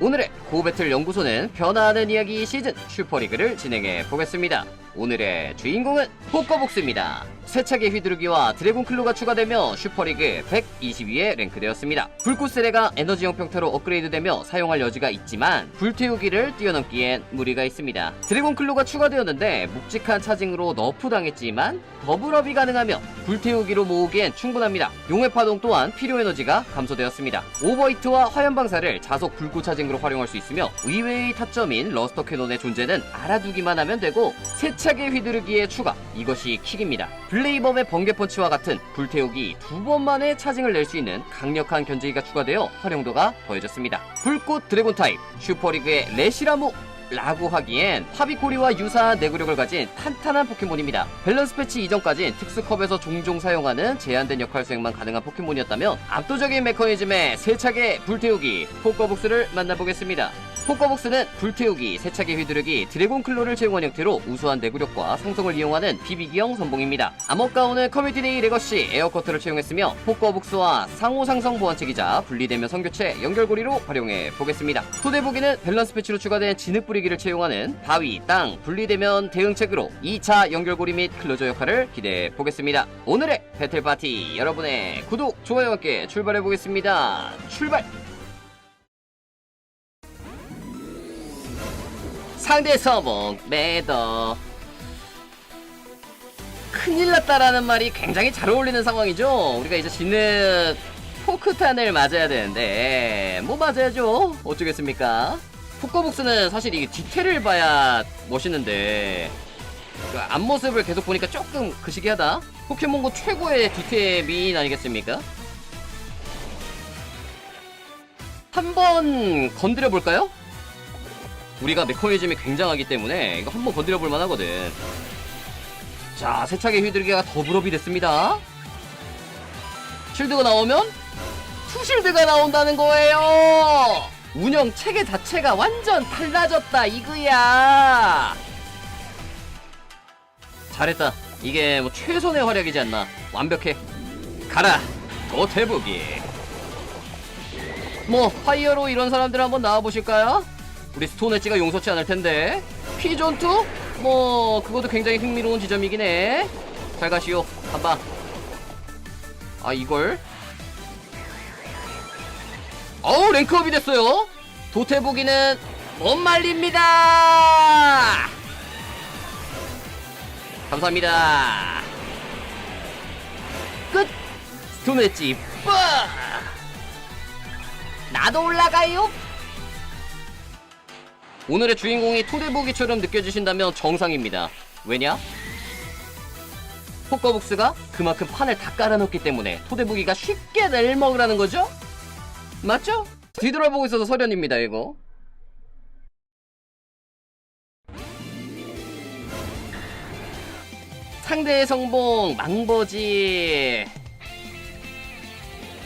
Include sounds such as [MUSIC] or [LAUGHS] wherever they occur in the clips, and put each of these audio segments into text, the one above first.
오늘의 고배틀 연구소는 변화하는 이야기 시즌 슈퍼리그를 진행해 보겠습니다. 오늘의 주인공은 포커복스입니다. 세차게 휘두르기와 드래곤 클로가 추가되며 슈퍼리그 122에 랭크되었습니다. 불꽃세례가 에너지형 평타로 업그레이드되며 사용할 여지가 있지만 불태우기를 뛰어넘기엔 무리가 있습니다. 드래곤 클로가 추가되었는데 묵직한 차징으로 너프 당했지만 더블업이 가능하며 불태우기로 모으기엔 충분합니다. 용의 파동 또한 필요 에너지가 감소되었습니다. 오버히트와 화염방사를 자속 불꽃 차징으로 활용할 수 있으며 의외의 타점인 러스터 캐논의 존재는 알아두기만 하면 되고 세차게 휘두르기의 추가 이것이 킥입니다. 블레이범의 번개 펀치와 같은 불태우기 두 번 만에 차징을 낼 수 있는 강력한 견제기가 추가되어 활용도가 더해졌습니다. 불꽃 드래곤 타입 슈퍼리그의 레시라무 라고 하기엔 파비코리와 유사한 내구력을 가진 탄탄한 포켓몬입니다. 밸런스 패치 이전까진 특수컵에서 종종 사용하는 제한된 역할 수행만 가능한 포켓몬이었다면 압도적인 메커니즘의 세차게 불태우기 포커복스를 만나보겠습니다. 포커복스는 불태우기, 세차게 휘두르기, 드래곤 클로를 채용한 형태로 우수한 내구력과 상성을 이용하는 비비기형 선봉입니다. 암흑가운은 커뮤니티 레거시 에어커트를 채용했으며 포커복스와 상호 상성 보완책이자 분리되면 성교체 연결고리로 활용해 보겠습니다. 토대보기는 밸런스 패치로 추가된 진흙 뿌리기를 채용하는 바위, 땅, 분리되면 대응책으로 2차 연결고리 및 클로저 역할을 기대해 보겠습니다. 오늘의 배틀파티 여러분의 구독, 좋아요와 함께 출발해 보겠습니다. 출발! 상대 서봉 매더 큰일 났다라는 말이 굉장히 잘 어울리는 상황이죠. 우리가 이제 지는 포크탄을 맞아야 되는데 뭐 맞아야죠? 어쩌겠습니까? 포커복스는 사실 이게 디테일을 봐야 멋있는데 그 앞모습을 계속 보니까 조금 그시기하다. 포켓몬고 최고의 디테일 미인 아니겠습니까? 한번 건드려 볼까요? 우리가 메커니즘이 굉장하기 때문에 이거 한번 건드려 볼 만하거든. 자, 세차게 휘두르기가 더블업이 됐습니다. 쉴드가 나오면 투실드가 나온다는 거예요. 운영 체계 자체가 완전 달라졌다 이거야. 잘했다. 이게 뭐 최선의 활약이지 않나. 완벽해. 가라. 도태부기. 뭐 파이어로 이런 사람들 한번 나와 보실까요? 우리 스톤 엣지가 용서치 않을 텐데 피존투? 뭐 그것도 굉장히 흥미로운 지점이긴 해. 잘 가시오. 한방. 아 이걸? 어우 랭크업이 됐어요. 도태보기는 못 말립니다. 감사합니다. 끝. 스톤 엣지 빠. 나도 올라가요. 오늘의 주인공이 토대보기처럼 느껴지신다면 정상입니다. 왜냐? 포커북스가 그만큼 판을 다 깔아놓기 때문에 토대보기가 쉽게 내먹으라는 거죠? 맞죠? 뒤돌아보고 있어서 설연입니다, 이거. 상대의 성봉, 망버지.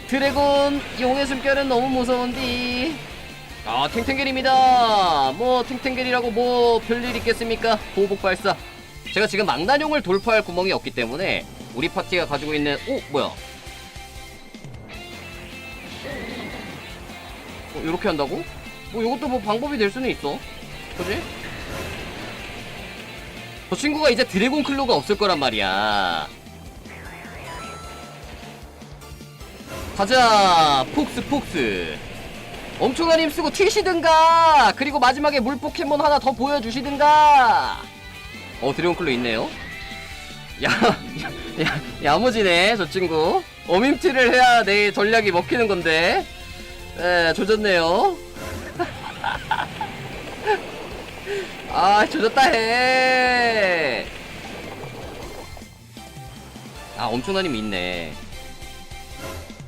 드래곤, 용의 숨결은 너무 무서운디. 아 탱탱겔입니다. 뭐 탱탱겔이라고 뭐 별일 있겠습니까? 보복 발사. 제가 지금 망나뇽을 돌파할 구멍이 없기 때문에 우리 파티가 가지고 있는 오 뭐야? 어, 이렇게 한다고? 뭐 이것도 뭐 방법이 될 수는 있어. 그지? 저 친구가 이제 드래곤 클로가 없을 거란 말이야. 가자 폭스 폭스 엄청난 힘 쓰고 튀시든가 그리고 마지막에 물 포켓몬 하나 더 보여주시든가. 어 드래곤클로 있네요. 야, 야, [LAUGHS] 야 야무지네 저 친구. 어밈트를 해야 내 전략이 먹히는 건데. 에 조졌네요. [LAUGHS] 아 조졌다 해아 엄청난 힘 있네.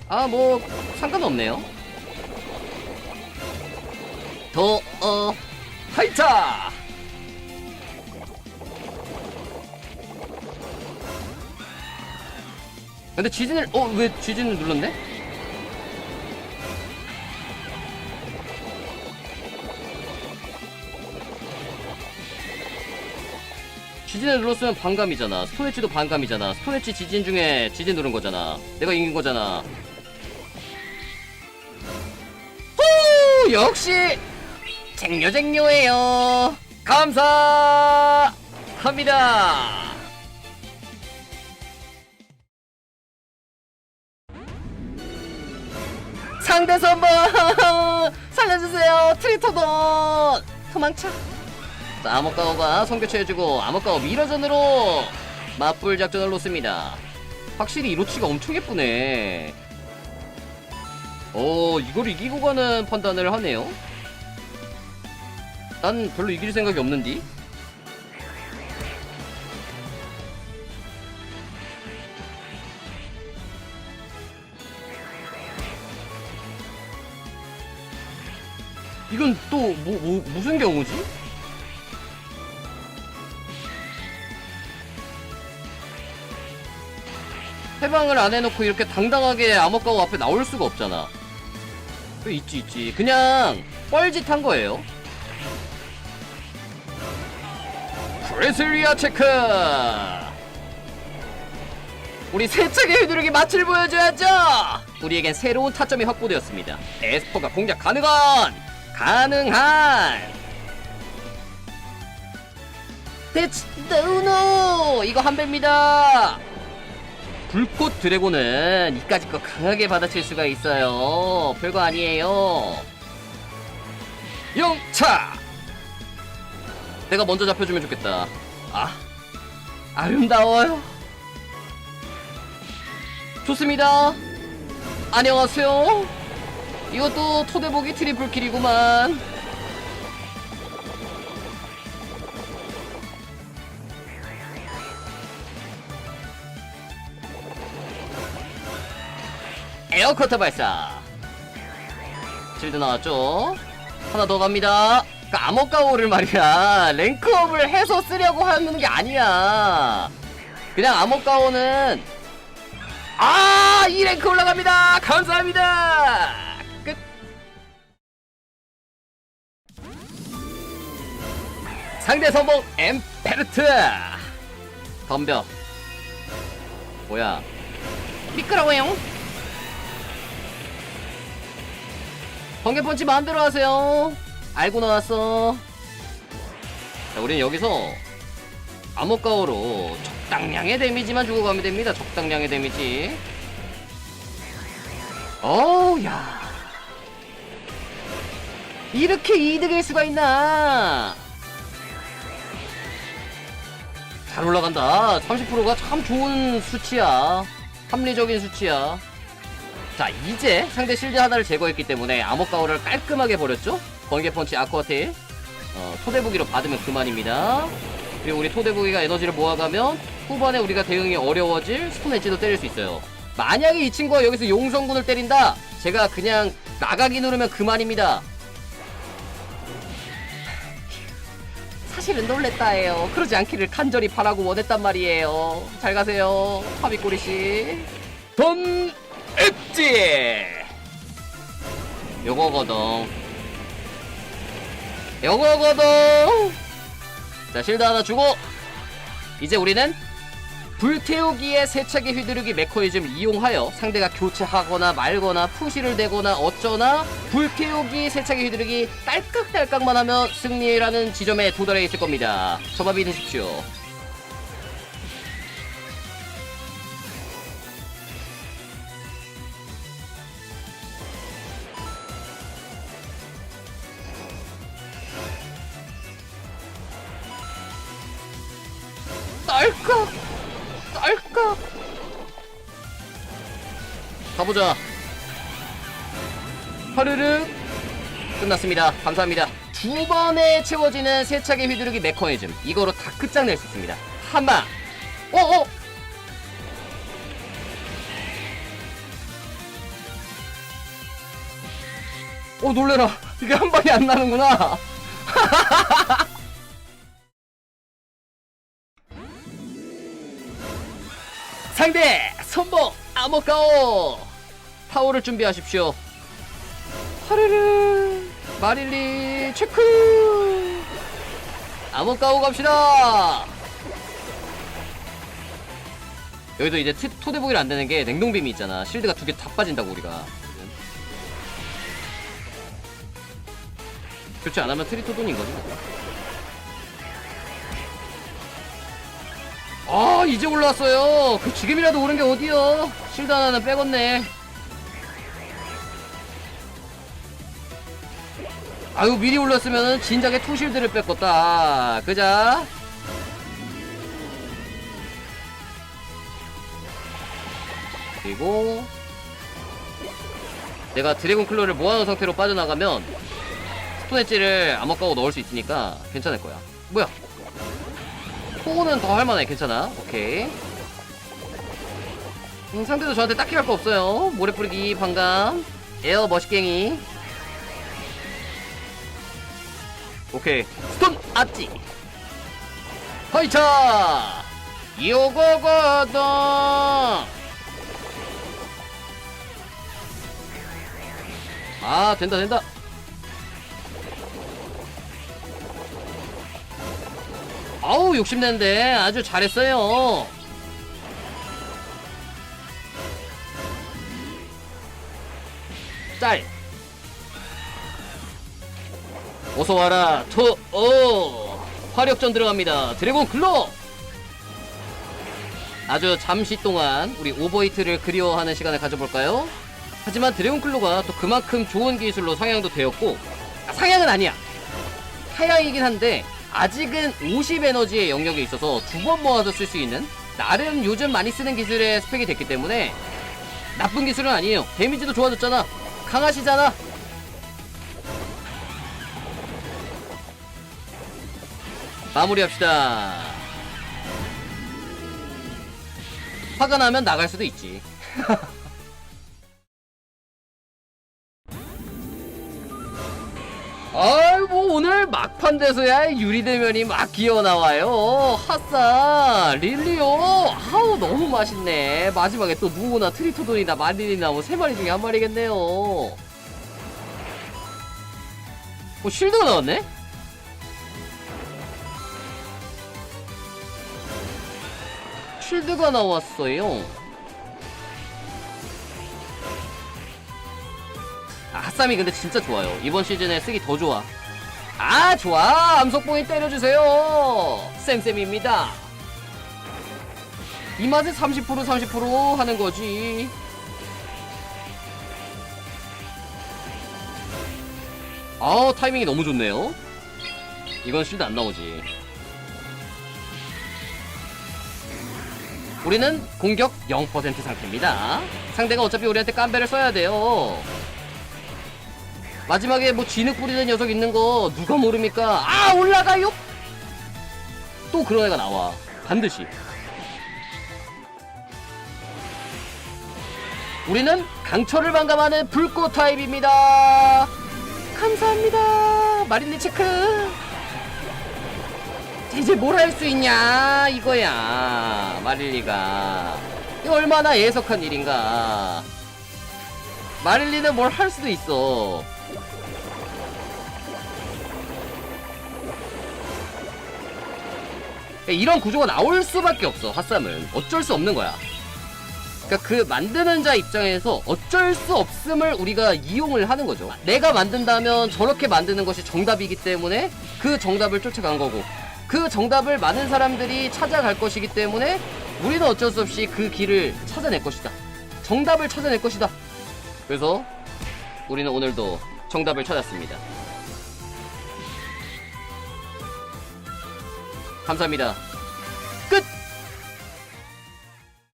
아 뭐 상관없네요 더, 어, 하이타! 근데 지진을, 어, 왜 지진을 눌렀네? 지진을 눌렀으면 반감이잖아. 스토네치도 반감이잖아. 스토네치 지진 중에 지진 누른 거잖아. 내가 이긴 거잖아. 후! 역시 쟁녀쟁녀예요. 감사합니다. 상대 선번 [LAUGHS] 살려주세요 트리터돈 도망쳐. 자 암흑가오가 성교체해주고 암흑가오 미러전으로 맞불 작전을 놓습니다. 확실히 이로치가 엄청 예쁘네. 오 이걸 이기고 가는 판단을 하네요 난 별로 이길 생각이 없는디. 이건 또 뭐, 뭐, 무슨 경우지? 해방을 안 해놓고 이렇게 당당하게 암흑가오 앞에 나올 수가 없잖아. 그 있지 있지. 그냥 뻘짓한 거예요 레슬리아 체크 우리 세차게 휘두르기 맛을 보여줘야죠 우리에겐 새로운 타점이 확보되었습니다 에스퍼가 공략 가능한 가능한 대치 노노 이거 한 배입니다 불꽃 드래곤은 이까짓 거 강하게 받아칠 수가 있어요. 별거 아니에요. 영차! 내가 먼저 잡혀주면 좋겠다. 아, 아름다워요. 좋습니다. 안녕하세요. 이것도 토대보기 트리플 킬이구만. 에어커터 발사 실드 나왔죠 하나 더 갑니다 그 암호가오를 말이야. 랭크업을 해서 쓰려고 하는 게 아니야. 그냥 암호가오는 아! 이 랭크 올라갑니다. 감사합니다. 끝. 상대 선봉 엠페르트. 덤벼. 뭐야? 미끄러워요. 번개 펀치 마음대로 하세요. 알고 나왔어. 자, 우리는 여기서 암흑가오로 적당량의 데미지만 주고 가면 됩니다. 적당량의 데미지. 어우, 야. 이렇게 이득일 수가 있나? 잘 올라간다. 30%가 참 좋은 수치야. 합리적인 수치야. 자 이제 상대 실드 하나를 제거했기 때문에 암흑가오를 깔끔하게 버렸죠? 번개펀치 아쿠아테일. 어, 토대부기로 받으면 그만입니다. 그리고 우리 토대부기가 에너지를 모아가면 후반에 우리가 대응이 어려워질 스톤 엣지도 때릴 수 있어요. 만약에 이 친구가 여기서 용성군을 때린다 제가 그냥 나가기 누르면 그만입니다. 사실은 놀랬다예요. 그러지 않기를 간절히 바라고 원했단 말이에요. 잘 가세요 파비꼬리씨. 돈 엣지! 요거거든 요거거든 자 실드 하나 주고 이제 우리는 불태우기의 세차게 휘두르기 메커니즘 이용하여 상대가 교체하거나 말거나 푸시를 대거나 어쩌나 불태우기 세차게 휘두르기 딸깍딸깍만 하면 승리라는 지점에 도달해 있을 겁니다. 저만 믿으십시오 딸깍 딸깍 가보자. 하르르 끝났습니다. 감사합니다. 두 번에 채워지는 세차게 휘두르기 메커니즘. 이거로 다 끝장낼 수 있습니다. 한방 어어? 어 놀래라. 이게 한 방이 안 나는구나 [LAUGHS] 상대 선봉 아모카오. 파워를 준비하십시오. 하르르 마릴리 체크. 아모카오 갑시다. 여기도 이제 트, 토대보기를 안 되는 게 냉동빔이 있잖아. 실드가 두 개 다 빠진다고 우리가. 교체 안 하면 트리토돈인 거지. 아 이제 올라왔어요. 그 지금이라도 오른 게 어디요? 실드 하나는 빼겄네. 아유 미리 올랐으면은 진작에 투실드를 뺏겼다. 그자? 그리고 내가 드래곤 클로를 모아놓은 상태로 빠져나가면 스톤 엣지를 암흑가고 넣을 수 있으니까 괜찮을 거야. 뭐야? 포고는 더 할만해. 괜찮아. 오케이. 음, 상대도 저한테 딱히 할 거 없어요. 모래 뿌리기, 반감, 에어 머시갱이. 오케이. 스톤 아찌. 허이차! 요거거든! 아, 된다, 된다. 아우, 욕심내는데 아주 잘했어요. 짤. 어서 와라, 토, 오. 화력전 들어갑니다. 드래곤 클로! 아주 잠시 동안 우리 오버히트를 그리워하는 시간을 가져볼까요? 하지만 드래곤 클로가 또 그만큼 좋은 기술로 상향도 되었고 아, 상향은 아니야 하향이긴 한데 아직은 50 에너지의 영역에 있어서 두 번 모아서 쓸 수 있는 나름 요즘 많이 쓰는 기술의 스펙이 됐기 때문에 나쁜 기술은 아니에요. 데미지도 좋아졌잖아. 강하시잖아. 마무리합시다. 화가 나면 나갈 수도 있지. 뭐 [LAUGHS] 오늘 막판 돼서야 유리대면이 막 기어나와요 핫사 릴리오 아우 너무 맛있네 마지막에 또 누구나 트리토돈이나 마린이나 뭐 세 마리 중에 한 마리겠네요 어 쉴드가 나왔네? 쉴드가 나왔어요 아, 핫삼이 근데 진짜 좋아요. 이번 시즌에 쓰기 더 좋아. 아, 좋아. 암석봉이 때려주세요. 쌤쌤입니다. 이 맛에 30% 30% 하는 거지. 아, 타이밍이 너무 좋네요. 이건 실드 안 나오지. 우리는 공격 0% 상태입니다. 상대가 어차피 우리한테 깜배를 써야 돼요. 마지막에 뭐 진흙 뿌리는 녀석 있는 거 누가 모릅니까? 아 올라가요! 또 그런 애가 나와. 반드시. 우리는 강철을 반감하는 불꽃 타입입니다. 감사합니다. 마린리 체크. 이제 뭘 할 수 있냐 이거야 마릴리가. 얼마나 예석한 일인가. 마릴리는 뭘 할 수도 있어 이런 구조가 나올 수밖에 없어 핫삼은. 어쩔 수 없는 거야. 그러니까 그 만드는 자 입장에서 어쩔 수 없음을 우리가 이용을 하는 거죠. 내가 만든다면 저렇게 만드는 것이 정답이기 때문에 그 정답을 쫓아간 거고 그 정답을 많은 사람들이 찾아갈 것이기 때문에 우리는 어쩔 수 없이 그 길을 찾아낼 것이다. 정답을 찾아낼 것이다. 그래서 우리는 오늘도 정답을 찾았습니다 감사합니다. 끝!